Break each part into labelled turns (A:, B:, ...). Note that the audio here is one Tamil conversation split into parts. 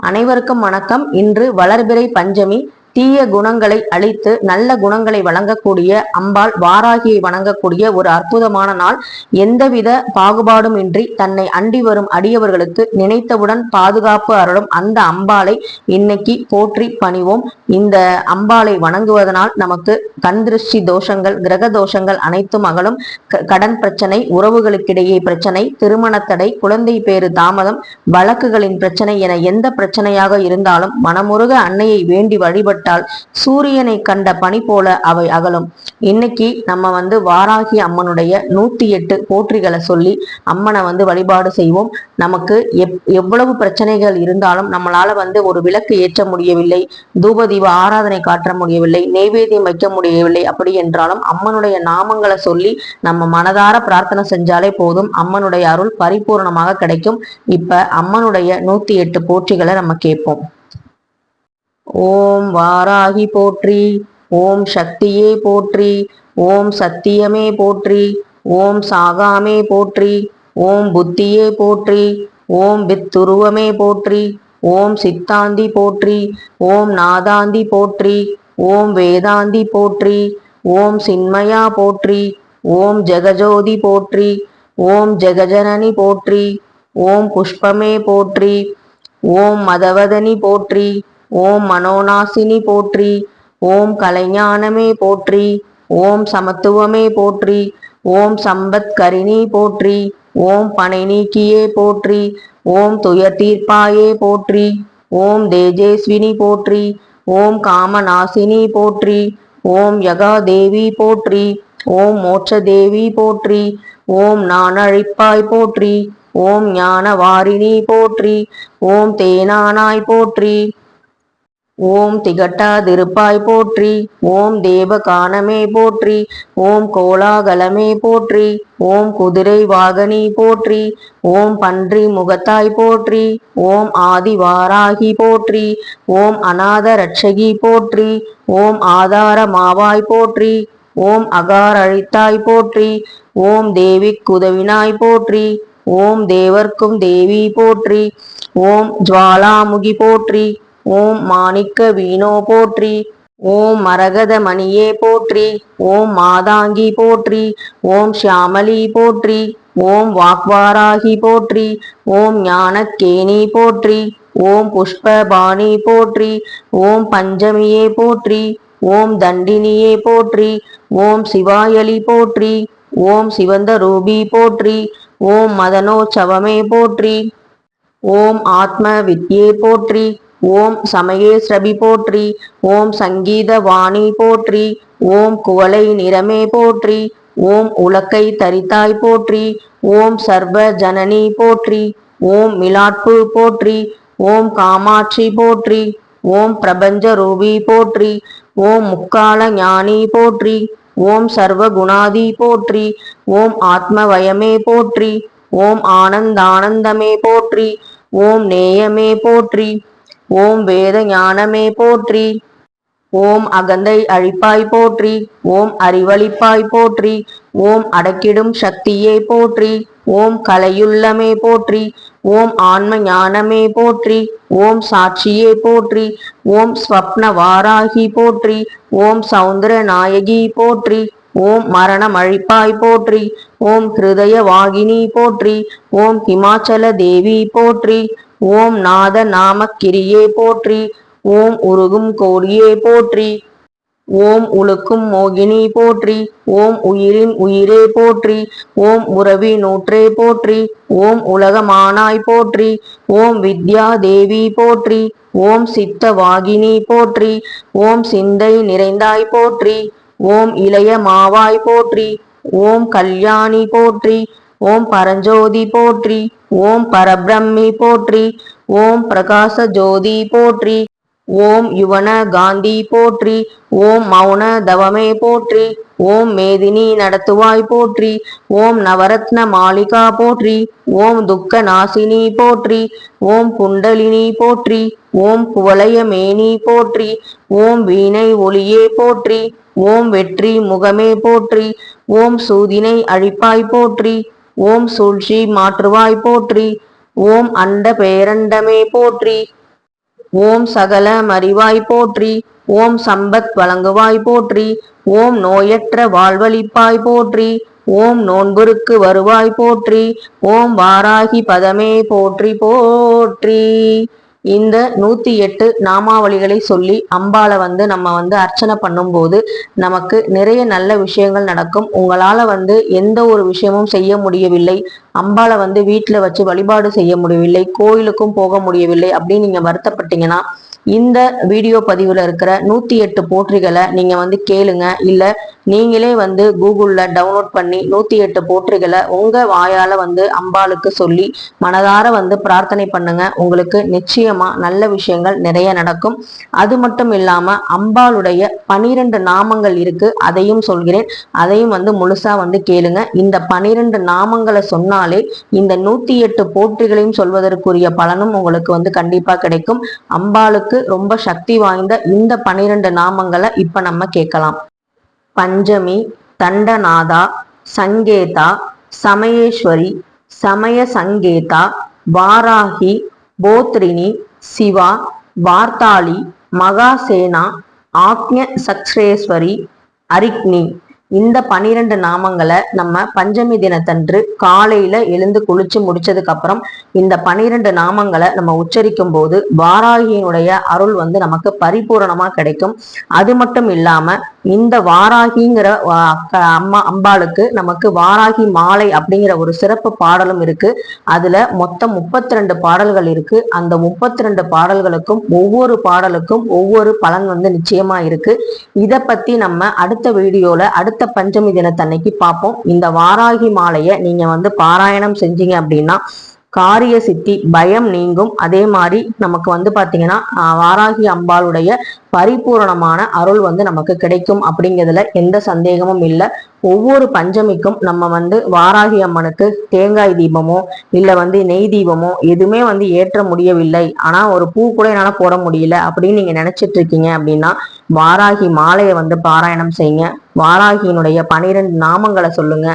A: அனைவருக்கும் வணக்கம். இன்று வளர்பிறை பஞ்சமி தீய குணங்களை அழித்து நல்ல குணங்களை வழங்கக்கூடிய அம்பாள் வாராகியை வணங்கக்கூடிய ஒரு அற்புதமான நாள். எந்தவித பாகுபாடும் இன்றி தன்னை அண்டி வரும் அடியவர்களுக்கு நினைத்தவுடன் பாதுகாப்பு அருளும் அந்த அம்பாளை இன்னைக்கு போற்றி பணிவோம். இந்த அம்பாளை வணங்குவதனால் நமக்கு கண் திருஷ்டி தோஷங்கள் கிரக தோஷங்கள் அனைத்தும் அகலும். கடன் பிரச்சனை உறவுகளுக்கிடையே பிரச்சனை திருமணத்தடை குழந்தை பேறு தாமதம் வழக்குகளின் பிரச்சனை என எந்த பிரச்சனையாக இருந்தாலும் மனமுருக அன்னையை வேண்டி வழிபட்ட விட்டால் சூரியனை கண்ட பனி போல அவை அகலும். இன்னைக்கு நம்ம வந்து வாராகி அம்மனுடைய நூத்தி எட்டு போற்றிகளை சொல்லி அம்மனை வந்து வழிபாடு செய்வோம். நமக்கு எப் எவ்வளவு பிரச்சனைகள் இருந்தாலும் நம்மளால வந்து ஒரு விளக்கு ஏற்ற முடியவில்லை தூபதீப ஆராதனை காட்ட முடியவில்லை நெய்வேத்தியம் வைக்க முடியவில்லை அப்படி என்றாலும் அம்மனுடைய நாமங்களை சொல்லி நம்ம மனதார பிரார்த்தனை செஞ்சாலே போதும். அம்மனுடைய அருள் பரிபூர்ணமாக கிடைக்கும். இப்ப அம்மனுடைய நூத்தி எட்டு போற்றிகளை நம்ம கேட்போம். ஓம் வாராகி போற்றி ஓம் சக்தியே போற்றி ஓம் சத்தியமே போற்றி ஓம் சாகாமே போற்றி ஓம் புத்தியே போற்றி ஓம் வித்துருவமே போற்றி ஓம் சித்தாந்தி போற்றி ஓம் நாதாந்தி போற்றி ஓம் வேதாந்தி போற்றி ஓம் சின்மயா போற்றி ஓம் ஜெகஜோதி போற்றி ஓம் ஜெகஜனனி போற்றி ஓம் புஷ்பமே போற்றி ஓம் மதவதனி போற்றி ஓம் மனோநாசினி போற்றி ஓம் கலைஞானமே போற்றி ஓம் சமத்துவமே போற்றி ஓம் சம்பத் கரிணி போற்றி ஓம் பனை நீக்கியே போற்றி ஓம் துயர் தீர்ப்பாயே போற்றி ஓம் தேஜேஸ்வினி போற்றி ஓம் காமநாசினி போற்றி ஓம் யகா தேவி போற்றி ஓம் மோட்ச தேவி போற்றி ஓம் நானழிப்பாய் போற்றி ஓம் ஞான வாரிணி போற்றி ஓம் தேனானாய் போற்றி ஓம் திகட்டாதிருப்பாய் போற்றி ஓம் தேவகானமே போற்றி ஓம் கோலாகலமே போற்றி ஓம் குதிரை வாகனி போற்றி ஓம் பன்றி முகத்தாய் போற்றி ஓம் ஆதிவாராகி போற்றி ஓம் அநாத ரட்சகி போற்றி ஓம் ஆதார மாவாய் போற்றி ஓம் அகார் அழித்தாய் போற்றி ஓம் தேவி குதவினாய் போற்றி ஓம் தேவர்க்கும் தேவி போற்றி ஓம் ஜுவாலாமுகி போற்றி ஓம் மாணிக்க வீணோ போற்றி ஓம் மரகத மணியே போற்றி ஓம் மாதாங்கி போற்றி ஓம் ஷியாமலி போற்றி ஓம் வாக்வாராகி போற்றி ஓம் ஞானக்கேணி போற்றி ஓம் புஷ்பபாணி போற்றி ஓம் பஞ்சமியே போற்றி ஓம் தண்டினியே போற்றி ஓம் சிவாயலி போற்றி ஓம் சிவந்த ரூபி போற்றி ஓம் மதனோச்சவமே போற்றி ஓம் ஆத்ம வித்யே போற்றி ஓம் சமயேஸ்ரபி போற்றி ஓம் சங்கீத வாணி போற்றி ஓம் குவளை நிறமே போற்றி ஓம் உலக்கை தரித்தாய் போற்றி ஓம் சர்வ ஜனனி போற்றி ஓம் மிலாட்பு போற்றி ஓம் காமாட்சி போற்றி ஓம் பிரபஞ்ச ரூபி போற்றி ஓம் முக்கால ஞானி போற்றி ஓம் சர்வ குணாதி போற்றி ஓம் ஆத்மவயமே போற்றி ஓம் ஆனந்தானந்தமே போற்றி ஓம் நேயமே போற்றி ஓம் வேத ஞானமே போற்றி ஓம் அகந்தை அழிப்பாய் போற்றி ஓம் அறிவழிப்பாய் போற்றி ஓம் அடக்கிடும் சக்தியே போற்றி ஓம் கலையுள்ளமே போற்றி ஓம் ஆன்ம ஞானமே போற்றி ஓம் சாட்சியே போற்றி ஓம் ஸ்வப்ன வாராகி போற்றி ஓம் சௌந்தர நாயகி போற்றி ஓம் மரணம் அழிப்பாய் போற்றி ஓம் ஹிருதய வாகினி போற்றி ஓம் ஹிமாச்சல தேவி போற்றி ஓம் நாத நாமக்கிரியே போற்றி ஓம் உருகும் கோடியே போற்றி ஓம் உழுக்கும் மோகினி போற்றி ஓம் உயிரின் உயிரே போற்றி ஓம் உறவி நூற்றே போற்றி ஓம் உலகமானாய் போற்றி ஓம் வித்யா தேவி போற்றி ஓம் சித்த வாகினி போற்றி ஓம் சிந்தை நிறைந்தாய் போற்றி ஓம் இளைய மாவாய் போற்றி ஓம் கல்யாணி போற்றி ஓம் பரஞ்சோதி போற்றி ஓம் பரபிரம்மி போற்றி ஓம் பிரகாச ஜோதி போற்றி ஓம் யுவன காந்தி போற்றி ஓம் மௌன தவமே போற்றி ஓம் மேதினி நடத்துவாய் போற்றி ஓம் நவரத்ன மாளிகா போற்றி ஓம் துக்க நாசினி போற்றி ஓம் புண்டலினி போற்றி ஓம் புவலய மேனி போற்றி ஓம் வீணை ஒளியே போற்றி ஓம் வெற்றி முகமே போற்றி ஓம் சூதினை அழிப்பாய் போற்றி ஓம் சூழ்ச்சி மாற்றுவாய் போற்றி. ஓம் அண்ட பேரண்டமே போற்றி. ஓம் சகல மறிவாய் போற்றி. ஓம் சம்பத் வழங்குவாய் போற்றி. ஓம் நோயற்ற வாழ்வழிப்பாய் போற்றி. ஓம் நோன்புருக்கு வருவாய் போற்றி. ஓம் வாராகி பதமே போற்றி போற்றி. இந்த நூத்தி எட்டு நாமாவளிகளை சொல்லி அம்பால வந்து நம்ம வந்து அர்ச்சனை பண்ணும்போது நமக்கு நிறைய நல்ல விஷயங்கள் நடக்கும். உங்களால வந்து எந்த ஒரு விஷயமும் செய்ய முடியவில்லை. அம்பால வந்து வீட்டுல வச்சு வழிபாடு செய்ய முடியவில்லை. கோயிலுக்கும் போக முடியவில்லை அப்படின்னு நீங்க வருத்தப்பட்டீங்கன்னா இந்த வீடியோ பதிவில் இருக்கிற நூற்றி எட்டு போற்றிகளை நீங்கள் வந்து கேளுங்க. இல்லை நீங்களே வந்து கூகுளில் டவுன்லோட் பண்ணி நூற்றி எட்டு போற்றிகளை உங்கள் வாயால் வந்து அம்பாளுக்கு சொல்லி மனதார வந்து பிரார்த்தனை பண்ணுங்க. உங்களுக்கு நிச்சயமாக நல்ல விஷயங்கள் நிறைய நடக்கும். அது மட்டும் இல்லாமல் அம்பாளுடைய பனிரெண்டு நாமங்கள் இருக்குது அதையும் சொல்கிறேன். அதையும் வந்து முழுசாக வந்து கேளுங்க. இந்த பனிரெண்டு நாமங்களை சொன்னாலே இந்த நூற்றி எட்டு போற்றிகளையும் சொல்வதற்குரிய பலனும் உங்களுக்கு வந்து கண்டிப்பாக கிடைக்கும். அம்பாளுக்கு ரொம்ப சக்தி வாய்ந்த இந்த பனிரெண்டு நாமங்களை இப்ப நம்ம கேட்கலாம். பஞ்சமி தண்டநாதா சங்கேதா சமயேஸ்வரி சமய சங்கேதா வாராகி போத்ரினி சிவா வார்த்தாளி மகாசேனா ஆக்ஞ சக்ஷேஸ்வரி அரிக்னி. இந்த பனிரெண்டு நாமங்களை நம்ம பஞ்சமி தினத்தன்று காலையில எழுந்து குளிச்சு முடிச்சதுக்கு அப்புறம் இந்த பனிரெண்டு நாமங்களை நம்ம உச்சரிக்கும் போது வாராகியினுடைய அருள் வந்து நமக்கு பரிபூரணமா கிடைக்கும். அது மட்டும் இல்லாம இந்த வாராகிங்கிற அம்மா அம்பாளுக்கு நமக்கு வாராகி மாலை அப்படிங்கிற ஒரு சிறப்பு பாடலும் இருக்கு. அதுல மொத்தம் முப்பத்தி ரெண்டு பாடல்கள் இருக்கு. அந்த முப்பத்தி ரெண்டு பாடல்களுக்கும் ஒவ்வொரு பாடலுக்கும் ஒவ்வொரு பலன் வந்து நிச்சயமா இருக்கு. இதை பத்தி நம்ம அடுத்த வீடியோல அடுத்த அடுத்த பஞ்சமி தினத்தன்னைக்கு பார்ப்போம் இந்த வாராகி மாலையை நீங்க வந்து பாராயணம் செஞ்சீங்க அப்படின்னா காரிய சித்தி பயம் நீங்கும். அதே மாதிரி நமக்கு வந்து பார்த்தீங்கன்னா வாராகி அம்பாளுடைய பரிபூரணமான அருள் வந்து நமக்கு கிடைக்கும் அப்படிங்கிறதுல எந்த சந்தேகமும் இல்லை. ஒவ்வொரு பஞ்சமிக்கும் நம்ம வந்து வாராகி அம்மனுக்கு தேங்காய் தீபமோ இல்லை வந்து நெய் தீபமோ எதுவுமே வந்து ஏற்ற முடியவில்லை. ஆனால் ஒரு பூ கூட என்னால் போட முடியல அப்படின்னு நீங்கள் நினச்சிட்டு இருக்கீங்க அப்படின்னா வாராகி மாலையை வந்து பாராயணம் செய்யுங்க. வாராகியினுடைய பனிரெண்டு நாமங்களை சொல்லுங்க.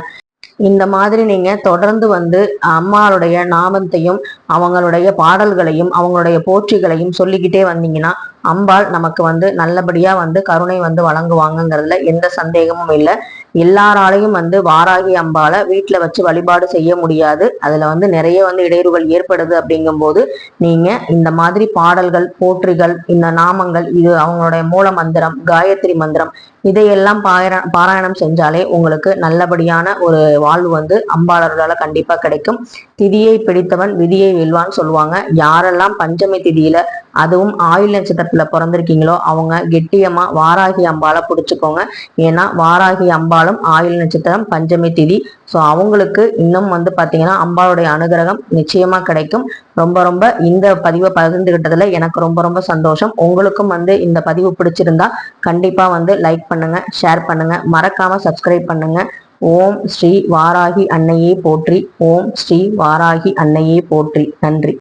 A: இந்த மாதிரி நீங்க தொடர்ந்து வந்து அம்மாளுடைய நாமத்தையும் அவங்களுடைய பாடல்களையும் அவங்களுடைய போற்றிகளையும் சொல்லிக்கிட்டே வந்தீங்கன்னா அம்பாள் நமக்கு வந்து நல்லபடியா வந்து கருணை வந்து வழங்குவாங்கங்கிறதுல எந்த சந்தேகமும் இல்லை. எல்லாராலையும் வந்து வாராகி அம்பால வீட்டில் வச்சு வழிபாடு செய்ய முடியாது. அதில் வந்து நிறைய வந்து இடையூறுகள் ஏற்படுது அப்படிங்கும்போது நீங்கள் இந்த மாதிரி பாடல்கள் போற்றிகள் இந்த நாமங்கள் இது அவங்களுடைய மூல மந்திரம் காயத்ரி மந்திரம் இதையெல்லாம் பாயர பாராயணம் செஞ்சாலே உங்களுக்கு நல்லபடியான ஒரு வாழ்வு வந்து அம்பாளர்களால் கண்டிப்பாக கிடைக்கும். திதியை பிடித்தவன் விதியை வெல்வான்னு சொல்லுவாங்க. யாரெல்லாம் பஞ்சமி திதியில அதுவும் ஆயுள் நட்சத்திரத்துல பிறந்திருக்கீங்களோ அவங்க கெட்டியமா வாராகி அம்பால பிடிச்சுக்கோங்க. ஏன்னா வாராகி அம்பாலும் ஆயுள் நட்சத்திரம் பஞ்சமி திதி. ஸோ அவங்களுக்கு இன்னும் வந்து பார்த்தீங்கன்னா அம்பாளுடைய அனுகிரகம் நிச்சயமா கிடைக்கும். ரொம்ப ரொம்ப இந்த பதிவை பகிர்ந்துகிட்டதுல எனக்கு ரொம்ப ரொம்ப சந்தோஷம். உங்களுக்கும் வந்து இந்த பதிவு பிடிச்சிருந்தா கண்டிப்பா வந்து லைக் பண்ணுங்க ஷேர் பண்ணுங்க. மறக்காம சப்ஸ்கிரைப் பண்ணுங்க. ஓம் ஸ்ரீ வாராகி அன்னையே போற்றி. ஓம் ஸ்ரீ வாராகி அன்னையே போற்றி. நன்றி.